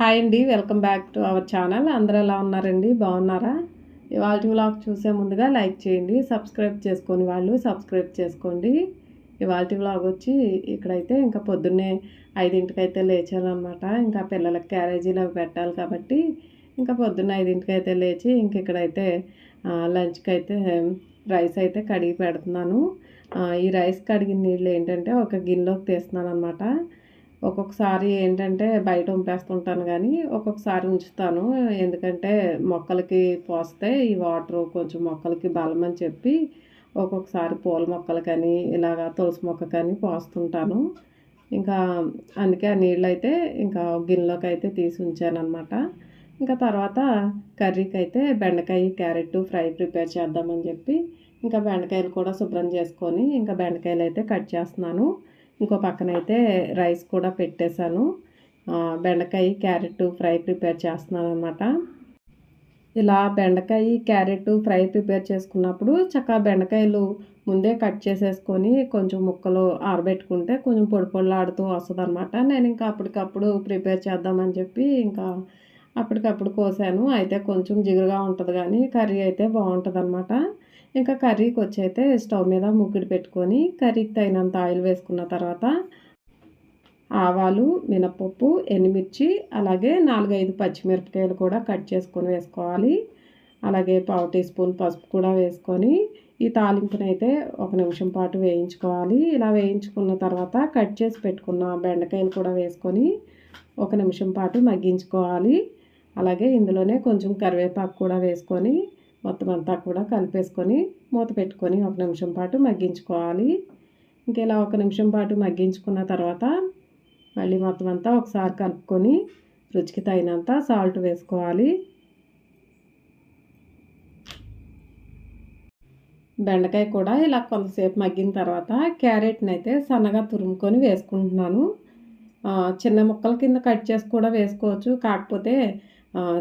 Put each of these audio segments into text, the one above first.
Hi అండి welcome back to our channel. అందరూ ఎలా ఉన్నారండి? బాగున్నారా? ఇవాళ వ్లాగ్ చూసే ముందుగా లైక్ చేయండి సబ్స్క్రైబ్ చేసుకొని వాళ్ళు సబ్స్క్రైబ్ చేసుకోండి. ఇవాళ వ్లాగ్ వచ్చి ఇక్కడైతే ఇంకా పొద్దున్నే ఐదింటికైతే లేచానమాట ఇంకా పిల్లలకి అవి పెట్టాలి కాబట్టి ఇంకా పొద్దున్న ఐదింటికైతే లేచి ఇంక ఇక్కడైతే లంచ్కి అయితే రైస్ అయితే కడిగి పెడుతున్నాను. ఈ రైస్ కడిగిన నీళ్ళు ఏంటంటే ఒక గిన్నెలోకి తీస్తున్నాను అనమాట ఒక్కొక్కసారి ఏంటంటే బయట ఉంపేస్తుంటాను కానీ ఒక్కొక్కసారి ఉంచుతాను. ఎందుకంటే మొక్కలకి పోస్తే ఈ వాటర్ కొంచెం మొక్కలకి బలం అని చెప్పి ఒక్కొక్కసారి పూల మొక్కలు కానీ ఇలాగా తులసి మొక్క కానీ పోస్తుంటాను. ఇంకా అందుకే ఆ నీళ్ళు అయితే ఇంకా గిన్నెలోకి అయితే తీసి ఉంచాను ఇంకా తర్వాత కర్రీకి అయితే బెండకాయ క్యారెట్ ఫ్రై ప్రిపేర్ చేద్దామని చెప్పి ఇంకా బెండకాయలు కూడా శుభ్రం చేసుకొని ఇంకా బెండకాయలు అయితే కట్ చేస్తున్నాను. ఇంకో పక్కన అయితే రైస్ కూడా పెట్టేశాను. బెండకాయ క్యారెట్ ఫ్రై ప్రిపేర్ చేస్తున్నాను అనమాట ఇలా బెండకాయ క్యారెట్ ఫ్రై ప్రిపేర్ చేసుకున్నప్పుడు చక్కగా బెండకాయలు ముందే కట్ చేసేసుకొని కొంచెం ముక్కలు ఆరబెట్టుకుంటే కొంచెం పొడి పొడిలాడుతూ వస్తుంది అనమాట నేను ఇంకా అప్పటికప్పుడు ప్రిపేర్ చేద్దామని చెప్పి ఇంకా అప్పటికప్పుడు కోసాను. అయితే కొంచెం జిగురుగా ఉంటుంది కానీ కర్రీ అయితే బాగుంటుంది అనమాట ఇంకా కర్రీకి వచ్చి అయితే స్టవ్ మీద ముగ్గుడు పెట్టుకొని కర్రీకి తగినంత ఆయిల్ వేసుకున్న తర్వాత ఆవాలు మినపప్పు ఎండుమిర్చి అలాగే నాలుగైదు పచ్చిమిరపకాయలు కూడా కట్ చేసుకొని వేసుకోవాలి. అలాగే పావు టీ స్పూన్ పసుపు కూడా వేసుకొని ఈ తాలింపునైతే ఒక నిమిషం పాటు వేయించుకోవాలి. ఇలా వేయించుకున్న తర్వాత కట్ చేసి పెట్టుకున్న బెండకాయలు కూడా వేసుకొని ఒక నిమిషం పాటు మగ్గించుకోవాలి. అలాగే ఇందులోనే కొంచెం కరివేపాకు కూడా వేసుకొని మొత్తం అంతా కూడా కలిపేసుకొని మూత పెట్టుకొని ఒక నిమిషం పాటు మగ్గించుకోవాలి. ఇంకెలా ఒక నిమిషం పాటు మగ్గించుకున్న తర్వాత మళ్ళీ మొత్తం అంతా ఒకసారి కలుపుకొని రుచికి తగినంత సాల్ట్ వేసుకోవాలి. బెండకాయ కూడా ఇలా కొంతసేపు మగ్గిన తర్వాత క్యారెట్ని అయితే సన్నగా తురుముకొని వేసుకుంటున్నాను. చిన్న ముక్కల కింద కట్ చేసి కూడా వేసుకోవచ్చు. కాకపోతే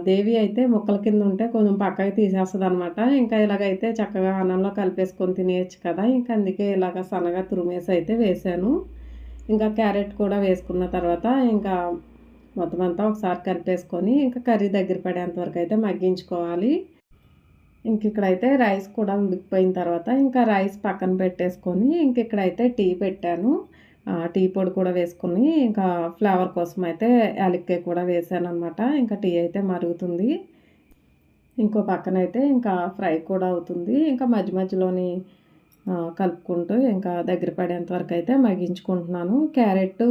దేవి అయితే ముక్కల కింద ఉంటే కొంచెం పక్కకి తీసేస్తుంది అనమాట ఇంకా ఇలాగైతే చక్కగా అన్నంలో కలిపేసుకొని తినేయచ్చు కదా. ఇంకా అందుకే ఇలాగ సన్నగా తురిమేసి అయితే వేసాను. ఇంకా క్యారెట్ కూడా వేసుకున్న తర్వాత ఇంకా మొత్తం అంతా ఒకసారి కలిపేసుకొని ఇంకా కర్రీ దగ్గర పడేంత వరకు అయితే మగ్గించుకోవాలి. ఇంక ఇక్కడైతే రైస్ కూడా ఉడికిపోయిన తర్వాత ఇంకా రైస్ పక్కన పెట్టేసుకొని ఇంక ఇక్కడైతే టీ పెట్టాను. టీ పొడి కూడా వేసుకుని ఇంకా ఫ్లేవర్ కోసం అయితే యాలక్కాయ కూడా వేసాను అనమాట ఇంకా టీ అయితే మరుగుతుంది. ఇంకో పక్కన అయితే ఇంకా ఫ్రై కూడా అవుతుంది. ఇంకా మధ్య మధ్యలోని కలుపుకుంటూ ఇంకా దగ్గర పడేంత వరకు అయితే మగ్గించుకుంటున్నాను. క్యారెట్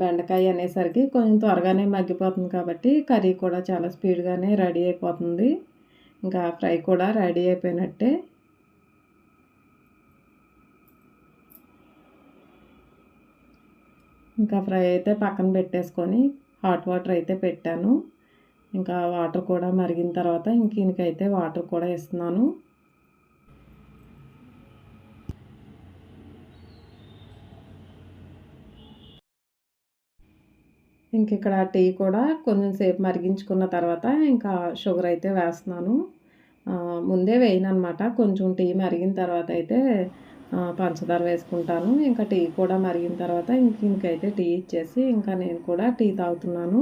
బెండకాయ అనేసరికి కొంచెం త్వరగానే మగ్గిపోతుంది కాబట్టి కర్రీ కూడా చాలా స్పీడ్గానే రెడీ అయిపోతుంది. ఇంకా ఫ్రై కూడా రెడీ అయిపోయినట్టే. ఇంకా ఫ్రై అయితే పక్కన పెట్టేసుకొని హాట్ వాటర్ అయితే పెట్టాను. ఇంకా వాటర్ కూడా మరిగిన తర్వాత ఇంక ఇంకైతే వాటర్ కూడా ఇస్తున్నాను ఇంక ఇక్కడ టీ కూడా కొంచెం సేపు మరిగించుకున్న తర్వాత ఇంకా షుగర్ అయితే వేస్తున్నాను. ముందే వేయనమాట కొంచెం టీ మరిగిన తర్వాత అయితే పంచదార వేసుకుంటాను. ఇంకా టీ కూడా మరిగిన తర్వాత ఇంక ఇంకైతే టీ ఇచ్చేసి ఇంకా నేను కూడా టీ తాగుతున్నాను.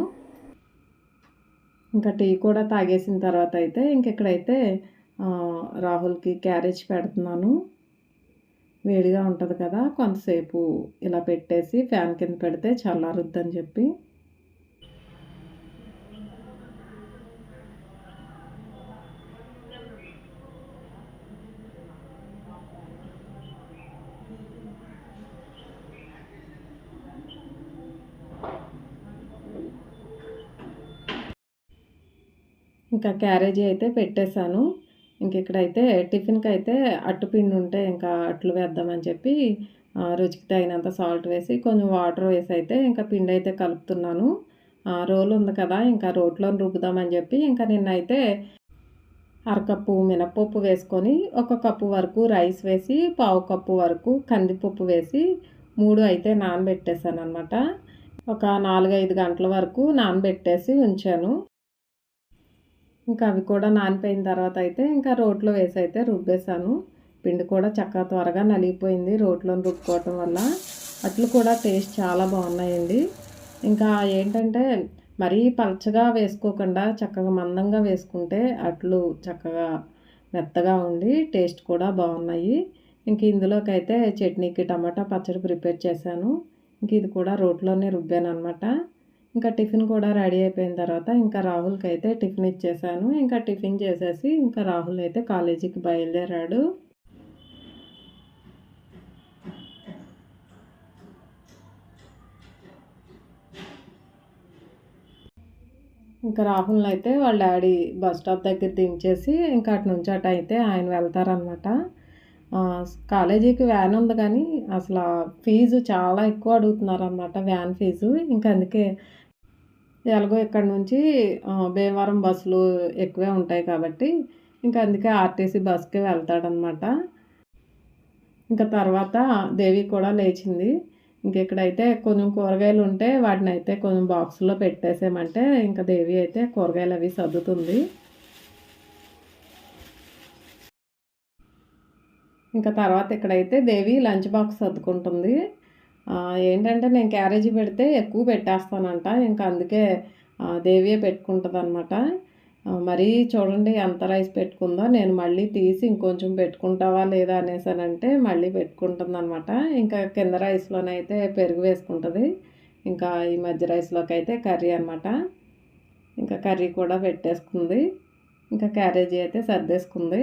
ఇంకా టీ కూడా తాగేసిన తర్వాత అయితే ఇంకెక్కడైతే రాహుల్కి క్యారేజ్ పెడుతున్నాను. వేడిగా ఉంటుంది కదా కొంతసేపు ఇలా పెట్టేసి ఫ్యాన్ కింద పెడితే చల్లారుద్దని చెప్పి. ఇంకా క్యారేజీ అయితే పెట్టేశాను. ఇంక ఇక్కడైతే టిఫిన్కి అయితే అట్టుపిండి ఉంటే ఇంకా అట్లు వేద్దామని చెప్పి రుచికి తగినంత సాల్ట్ వేసి కొంచెం వాటర్ వేసి అయితే ఇంకా పిండి అయితే కలుపుతున్నాను రోలు ఉంది కదా ఇంకా రోట్లో రుబ్బుదామని చెప్పి ఇంకా నిన్నైతే అరకప్పు మినప్పప్పు వేసుకొని ఒక కప్పు వరకు రైస్ వేసి పావు కప్పు వరకు కందిపప్పు వేసి మూడు అయితే నానబెట్టేశాను అనమాట ఒక నాలుగైదు గంటల వరకు నానబెట్టేసి ఉంచాను. ఇంకా అవి కూడా నానిపోయిన తర్వాత అయితే ఇంకా రోట్లో వేసి అయితే రుబ్బేసాను. పిండి కూడా చక్కగా త్వరగా నలిగిపోయింది రోట్లో రుబ్బుకోవటం వల్ల. అట్లు కూడా టేస్ట్ చాలా బాగున్నాయండి. ఇంకా ఏంటంటే మరీ పలచగా వేసుకోకుండా చక్కగా మందంగా వేసుకుంటే అట్లు చక్కగా మెత్తగా ఉండి టేస్ట్ కూడా బాగున్నాయి. ఇంక ఇందులోకి అయితే చట్నీకి టమాటా పచ్చడి ప్రిపేర్ చేశాను. ఇంక ఇది కూడా రోట్లోనే రుబ్బాను అనమాట ఇంకా టిఫిన్ కూడా రెడీ అయిపోయిన తర్వాత ఇంకా రాహుల్కి అయితే టిఫిన్ ఇచ్చేసాను. ఇంకా టిఫిన్ చేసేసి ఇంకా రాహుల్ అయితే కాలేజీకి బయలుదేరాడు. ఇంకా రాహుల్ని అయితే వాళ్ళ డాడీ బస్ స్టాప్ దగ్గర దించేసి ఇంకా అటు నుంచి అటు అయితే ఆయన వెళ్తారనమాట కాలేజీకి వ్యాన్ ఉంది కానీ అసలు ఫీజు చాలా ఎక్కువ అడుగుతున్నారనమాట వ్యాన్ ఫీజు. ఇంకా అందుకే ఎలాగో ఇక్కడ నుంచి భీమవరం బస్సులు ఎక్కువే ఉంటాయి కాబట్టి ఇంకా అందుకే ఆర్టీసీ బస్కి వెళ్తాడనమాట. ఇంకా తర్వాత దేవి కూడా లేచింది. ఇంకెక్కడైతే కొంచెం కూరగాయలు ఉంటే వాటిని అయితే కొంచెం బాక్స్లో పెట్టేసామంటే ఇంకా దేవి అయితే కూరగాయలు అవి సర్దుతుంది. ఇంకా తర్వాత ఇక్కడైతే దేవి లంచ్ బాక్స్ సర్దుకుంటుంది. ఏంటంటే నేను క్యారేజీ పెడితే ఎక్కువ పెట్టేస్తానంట. ఇంకా అందుకే దేవియే పెట్టుకుంటుంది అనమాట మరీ చూడండి ఎంత రైస్ పెట్టుకుందో నేను మళ్ళీ తీసి ఇంకొంచెం పెట్టుకుంటావా లేదా అనేసానంటే మళ్ళీ పెట్టుకుంటుంది అనమాట ఇంకా కింద రైస్లోనైతే పెరుగు వేసుకుంటుంది. ఇంకా ఈ మధ్య రైస్లోకి అయితే కర్రీ అనమాట ఇంకా కర్రీ కూడా పెట్టేసుకుంది. ఇంకా క్యారేజీ అయితే సర్దేసుకుంది.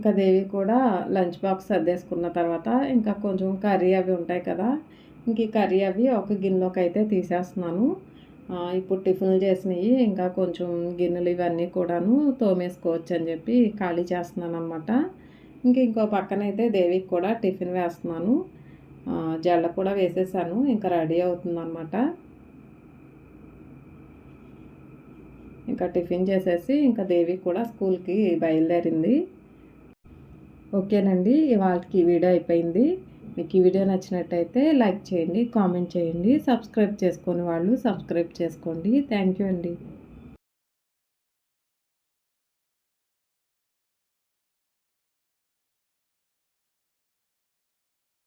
ఇంకా దేవి కూడా లంచ్ బాక్స్ సర్దేసుకున్న తర్వాత ఇంకా కొంచెం కర్రీ అవి ఉంటాయి కదా ఇంక ఈ కర్రీ అవి ఒక గిన్నెలోకి అయితే తీసేస్తున్నాను ఇప్పుడు టిఫిన్లు చేసినవి ఇంకా కొంచెం గిన్నెలు ఇవన్నీ కూడాను తోమేసుకోవచ్చు అని చెప్పి ఖాళీ చేస్తున్నాను అనమాట ఇంక ఇంకో పక్కన అయితే దేవికి కూడా టిఫిన్ వేస్తున్నాను. జల్ల కూడా వేసేసాను ఇంకా రెడీ అవుతుందన్నమాట. ఇంకా టిఫిన్ చేసేసి ఇంకా దేవి కూడా స్కూల్కి బయలుదేరింది. ఓకేనండి ఇవాళకి వీడియో అయిపోయింది. మీకు ఈ వీడియో నచ్చినట్టయితే లైక్ చేయండి కామెంట్ చేయండి సబ్స్క్రైబ్ చేసుకొని వాళ్ళు సబ్స్క్రైబ్ చేసుకోండి. థ్యాంక్ యూ అండి.